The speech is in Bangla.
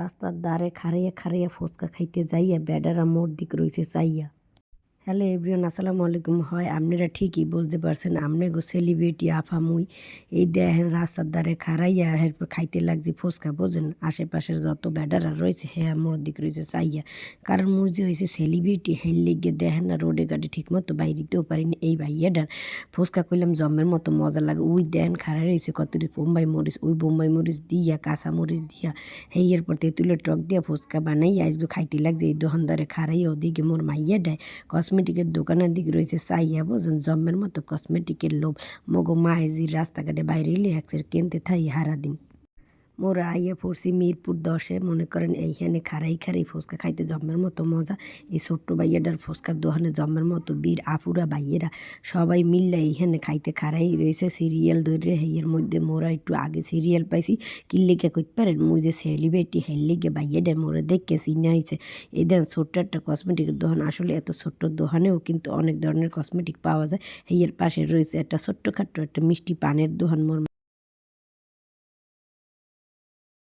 রাস্তার ধারে খাড়াইয়া খাড়াইয়া ফুচকা খাইতে যাইয়া বেডারা মোর দিক রইছে চাইয়া। হ্যালো এভরিওয়ান, আসসালামু আলাইকুম। হয়, আপনারা ঠিকই বুঝতে পারছেন আপনি গো সেলিব্রিটি আফা মুই এই দেখেন, রাস্তার ধারে খাড়াইয়া এরপর খাইতে লাগছে ফুচকা বোঝেন আশেপাশের যত বেডারা রয়েছে হ্যাঁ মোর দিক রয়েছে চাইয়া। কারণ মুই যে হয়েছে সেলিব্রিটি হেল লিগে দেখেন না, রোডে গাড়ি ঠিক মতো বাইরিতেও পারিনি। এই ভাইয়াডার ফুচকা কইলাম, জমের মতো মজা লাগে। ওই দেখেন খাড়াই রয়েছে কতটি বোম্বাই মরিচ। ওই বোম্বাই মরিচ দিয়া, কাঁচা মরিচ দিয়া, হেই এরপর তেঁতুলের টক দিয়া ফুচকা বানাই আজকে খাইতে লাগছে। এই দোকানদারে খাড়াই ওদিকে মোর মাইয়া দেয় কসমেটিকের দোকানের দিকে রয়েছে চাইয়া বোঝেন? জম্মের মতো কসমেটিকের লোভ। মগো মায়েজির রাস্তাঘাটে বাইরে এলে একসের কিনতে থাই হারা দিন মোরা আইয়া পড়ছি মিরপুর দশে, মনে করেন এইখানে খারাই খারাই ফুচকা খাইতে জম্মের মতো মজা। এই ছোট্ট বাইয়াটার ফুচকার দোকানে জম্মের মতো বীর আফুরা বাইয়েরা সবাই মিললে এইখানে খাইতে খারাই রয়েছে। সিরিয়াল ধরে হেয়ের মধ্যে মোরা একটু আগে সিরিয়াল পাইছি। কিল্লিকে কইতে পারেন? মুই যে সেলিব্রিটি হেললিগে বাইয়াটা মোরা দেখে চিনে হয়েছে এই দেন ছোট্ট একটা কসমেটিকের দোকান আসলে এত ছোট্ট দোকানেও কিন্তু অনেক ধরনের কসমেটিক পাওয়া যায়। হেয়ের পাশে রয়েছে একটা ছোট্টখাট্ট একটা মিষ্টি পানের দোকান মোর